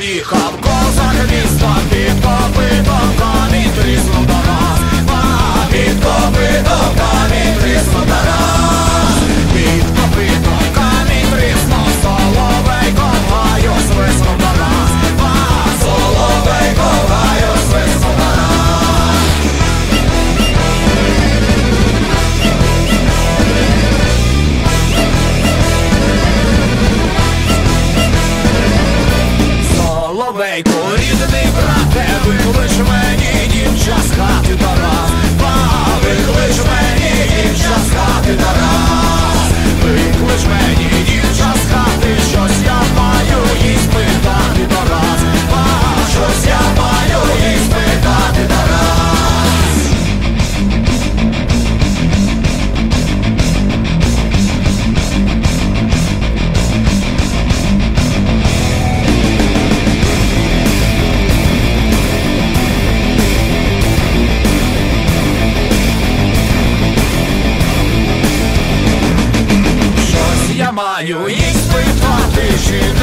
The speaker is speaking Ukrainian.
віхав, козак міста під копитом, камінь тріснув соловейко, рідний брате, виклич мені маю їй спивати жінку.